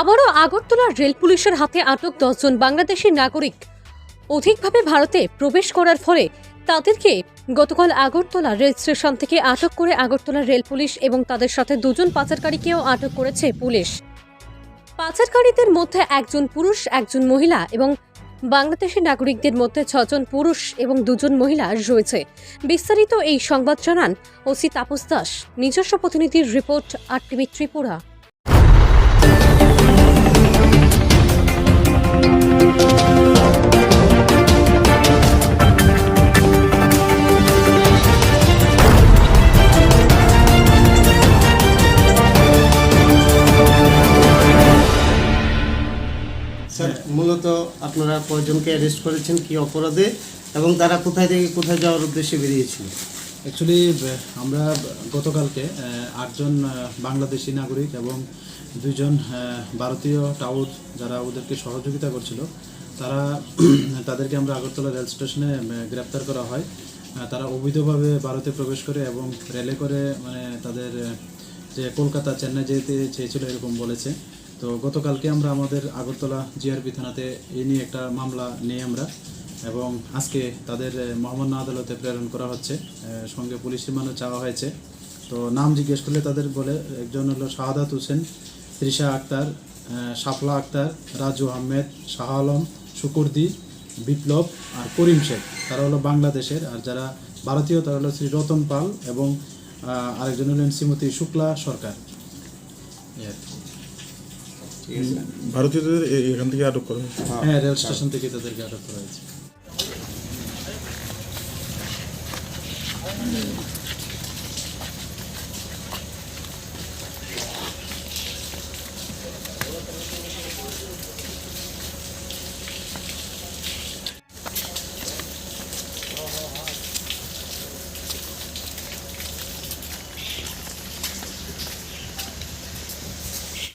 আবারও আগরতলার রেল পুলিশের হাতে আটক দশজন বাংলাদেশি নাগরিক। অধিকভাবে ভারতে প্রবেশ করার ফলে তাদেরকে গতকাল আগরতলা রেল স্টেশন থেকে আটক করে আগরতলা রেল পুলিশ এবং তাদের সাথে দুজন পাচারকারীকেও আটক করেছে পুলিশ। পাচারকারীদের মধ্যে একজন পুরুষ, একজন মহিলা এবং বাংলাদেশি নাগরিকদের মধ্যে ছজন পুরুষ এবং দুজন মহিলা রয়েছে। বিস্তারিত এই সংবাদ জানান ওসি তাপস দাস। নিজস্ব প্রতিনিধির রিপোর্ট আর টিভি ত্রিপুরা। স্যার, মূলত আপনারা কয়জনকে অ্যারেস্ট করেছেন, কি অপরাধে, এবং তারা কোথায় থেকে কোথায় যাওয়ার উদ্দেশ্যে বেরিয়েছিল? অ্যাকচুয়ালি আমরা গতকালকে আটজন বাংলাদেশি নাগরিক এবং দুইজন ভারতীয় টাউট যারা ওদেরকে সহযোগিতা করছিল, তারা, তাদেরকে আমরা আগরতলা রেল স্টেশনে গ্রেপ্তার করা হয়। তারা অবৈধভাবে ভারতে প্রবেশ করে এবং রেলে করে মানে তাদের যে কলকাতা, চেন্নাই যেতে চেয়েছিল এরকম বলেছে। তো গতকালকে আমরা আমাদের আগরতলা জিআরপি থানাতে এই নিয়ে একটা মামলা নিয়ে আমরা, এবং আজকে তাদের মহামান্য আদালতে প্রেরণ করা হচ্ছে সঙ্গে পুলিশ রিমান্ডও চাওয়া হয়েছে। তো নাম জিজ্ঞেস করলে তাদের বলে, একজন হলো শাহাদাত হোসেন, তৃষা আক্তার শাফলা আক্তার, রাজু আহমেদ, শাহ আলম, শুকুরদি, বিপ্লব আর করিম শেখ। তারা হলো বাংলাদেশের, আর যারা ভারতীয় তারা হলো শ্রী রতন পাল এবং আরেকজন হলেন শ্রীমতী শুক্লা সরকার। এই আর ভারতীয়দের এখান থেকে আটক করা হয়েছে। হ্যাঁ রেল স্টেশন থেকে তাদেরকে আটক করা হয়েছে।